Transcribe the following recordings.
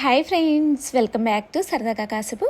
Hi friends welcome back to సరదాగా కాసేపు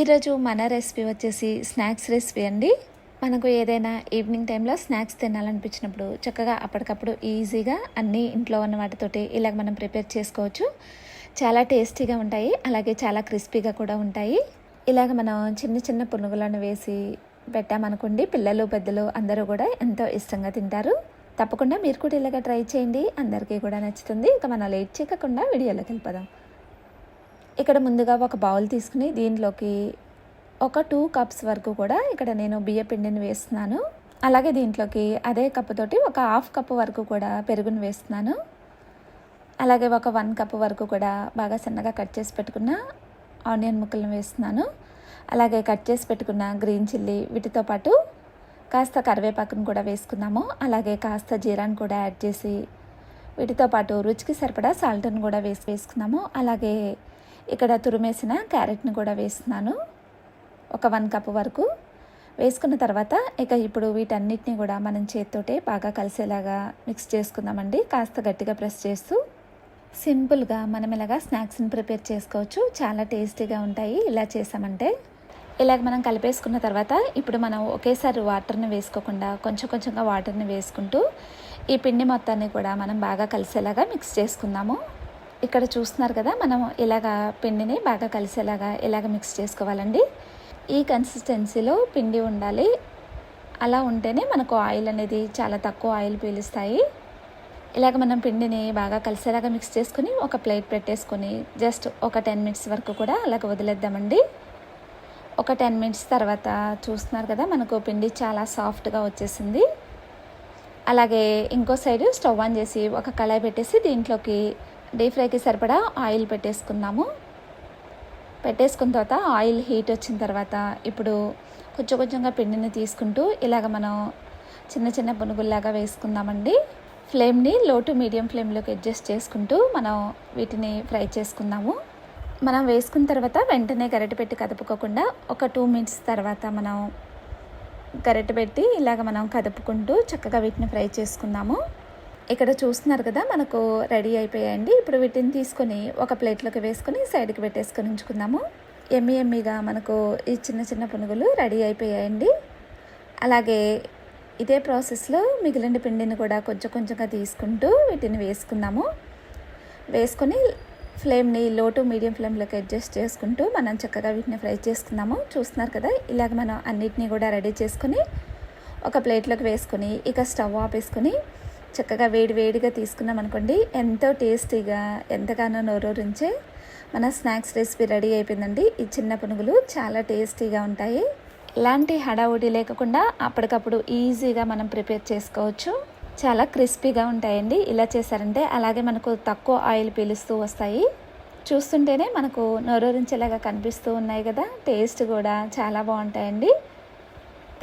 ఈరోజు మన రెసిపీ వచ్చేసి స్నాక్స్ రెసిపీ అండి. మనకు ఏదైనా ఈవినింగ్ టైంలో స్నాక్స్ తినాలనిపించినప్పుడు చక్కగా అప్పటికప్పుడు ఈజీగా అన్నీ ఇంట్లో ఉన్న వాటితోటి ఇలాగ మనం ప్రిపేర్ చేసుకోవచ్చు. చాలా టేస్టీగా ఉంటాయి. అలాగే చాలా క్రిస్పీగా కూడా ఉంటాయి. ఇలాగ మనం చిన్న చిన్న పునుగులను వేసి పెట్టామనుకోండి పిల్లలు పెద్దలు అందరూ కూడా ఎంతో ఇష్టంగా తింటారు. తప్పకుండా మీరు కూడా ఇలాగ ట్రై చేయండి. అందరికీ కూడా నచ్చుతుంది. ఇక మనం లేట్ చేయకుండా వీడియోలోకి వెళ్ళిపోదాం. ఇక్కడ ముందుగా ఒక బౌల్ తీసుకుని దీంట్లోకి ఒక టూ కప్స్ వరకు కూడా ఇక్కడ నేను బియ్య పిండిని వేస్తున్నాను. అలాగే దీంట్లోకి అదే కప్పుతోటి ఒక హాఫ్ కప్ వరకు కూడా పెరుగును వేస్తున్నాను. అలాగే ఒక వన్ కప్ వరకు కూడా బాగా సన్నగా కట్ చేసి పెట్టుకున్న ఆనియన్ ముక్కలను వేస్తున్నాను. అలాగే కట్ చేసి పెట్టుకున్న గ్రీన్ చిల్లీ వీటితో పాటు కాస్త కరివేపాకును కూడా వేసుకున్నాము అలాగే కాస్త జీరాను కూడా యాడ్ చేసి వీటితో పాటు రుచికి సరిపడా సాల్ట్ను కూడా వేసి వేసుకున్నాము అలాగే ఇక్కడ తురిమేసిన క్యారెట్ని కూడా వేస్తున్నాను. ఒక వన్ కప్ వరకు. వేసుకున్న తర్వాత ఇక ఇప్పుడు వీటన్నిటిని కూడా మనం చేతితోటే బాగా కలిసేలాగా మిక్స్ చేసుకుందామండి. కాస్త గట్టిగా ప్రెస్ చేస్తూ. సింపుల్గా మనం ఇలాగా స్నాక్స్ని ప్రిపేర్ చేసుకోవచ్చు. చాలా టేస్టీగా ఉంటాయి. ఇలా చేసామంటే. ఇలాగ మనం కలిపేసుకున్న తర్వాత ఇప్పుడు మనం ఒకేసారి వాటర్ని వేసుకోకుండా కొంచెం కొంచెంగా వాటర్ని వేసుకుంటూ ఈ పిండి మొత్తాన్ని కూడా మనం బాగా కలిసేలాగా మిక్స్ చేసుకుందాము. ఇక్కడ చూస్తున్నారు కదా మనం ఇలాగ పిండిని బాగా కలిసేలాగా ఇలాగ మిక్స్ చేసుకోవాలండి. ఈ కన్సిస్టెన్సీలో పిండి ఉండాలి. అలా ఉంటేనే మనకు ఆయిల్ అనేది చాలా తక్కువ ఆయిల్ పీలుస్తాయి. ఇలాగ మనం పిండిని బాగా కలిసేలాగా మిక్స్ చేసుకుని ఒక ప్లేట్ పెట్టేసుకొని జస్ట్ ఒక టెన్ మినిట్స్ వరకు కూడా అలాగ వదిలేద్దామండి. ఒక టెన్ మినిట్స్ తర్వాత చూస్తున్నారు కదా మనకు పిండి చాలా సాఫ్ట్గా వచ్చేసింది. అలాగే ఇంకో సైడ్ స్టవ్ ఆన్ చేసి ఒక కళాయి పెట్టేసి దీంట్లోకి డీప్ ఫ్రైకి సరిపడా ఆయిల్ పెట్టేసుకుందాము. పెట్టేసుకున్న తర్వాత ఆయిల్ హీట్ వచ్చిన తర్వాత ఇప్పుడు కొంచెం కొంచెంగా పిండిని తీసుకుంటూ ఇలాగ మనం చిన్న చిన్న పునుగుల్లాగా వేసుకుందామండి. ఫ్లేమ్ని లో టు మీడియం ఫ్లేమ్లోకి అడ్జస్ట్ చేసుకుంటూ మనం వీటిని ఫ్రై చేసుకుందాము. మనం వేసుకున్న తర్వాత వెంటనే గరిటె పెట్టి కదుపుకోకుండా ఒక టూ మినిట్స్ తర్వాత మనం గరిటె పెట్టి ఇలాగ మనం కదుపుకుంటూ చక్కగా వీటిని ఫ్రై చేసుకుందాము. ఇక్కడ చూస్తున్నారు కదా మనకు రెడీ అయిపోయాయండి. ఇప్పుడు వీటిని తీసుకొని ఒక ప్లేట్లోకి వేసుకొని సైడ్కి పెట్టేసుకొని ఉంచుకుందాము. ఎమ్మి ఎమ్మిగా మనకు ఈ చిన్న చిన్న పునుగులు రెడీ అయిపోయాయండి. అలాగే ఇదే ప్రాసెస్లో మిగిలిన పిండిని కూడా కొంచెం కొంచెంగా తీసుకుంటూ వీటిని వేసుకుందాము. వేసుకొని ఫ్లేమ్ని లో టు మీడియం ఫ్లేమ్లోకి అడ్జస్ట్ చేసుకుంటూ మనం చక్కగా వీటిని ఫ్రై చేసుకుందాము. చూస్తున్నారు కదా ఇలాగ మనం అన్నిటినీ కూడా రెడీ చేసుకొని ఒక ప్లేట్లోకి వేసుకొని ఇక స్టవ్ ఆపేసుకొని చక్కగా వేడి వేడిగా తీసుకున్నాం అనుకోండి ఎంతో టేస్టీగా ఎంతగానో నోరూరించే మన స్నాక్స్ రెసిపీ రెడీ అయిపోయిందండి. ఈ చిన్న పునుగులు చాలా టేస్టీగా ఉంటాయి. ఎలాంటి హడావుడి లేకుండా అప్పటికప్పుడు ఈజీగా మనం ప్రిపేర్ చేసుకోవచ్చు. చాలా క్రిస్పీగా ఉంటాయండి. ఇలా చేశారంటే అలాగే మనకు తక్కువ ఆయిల్ పీలుస్తూ వస్తాయి. చూస్తుంటేనే మనకు నోరూరించేలాగా కనిపిస్తూ ఉన్నాయి కదా. టేస్ట్ కూడా చాలా బాగుంటాయండి.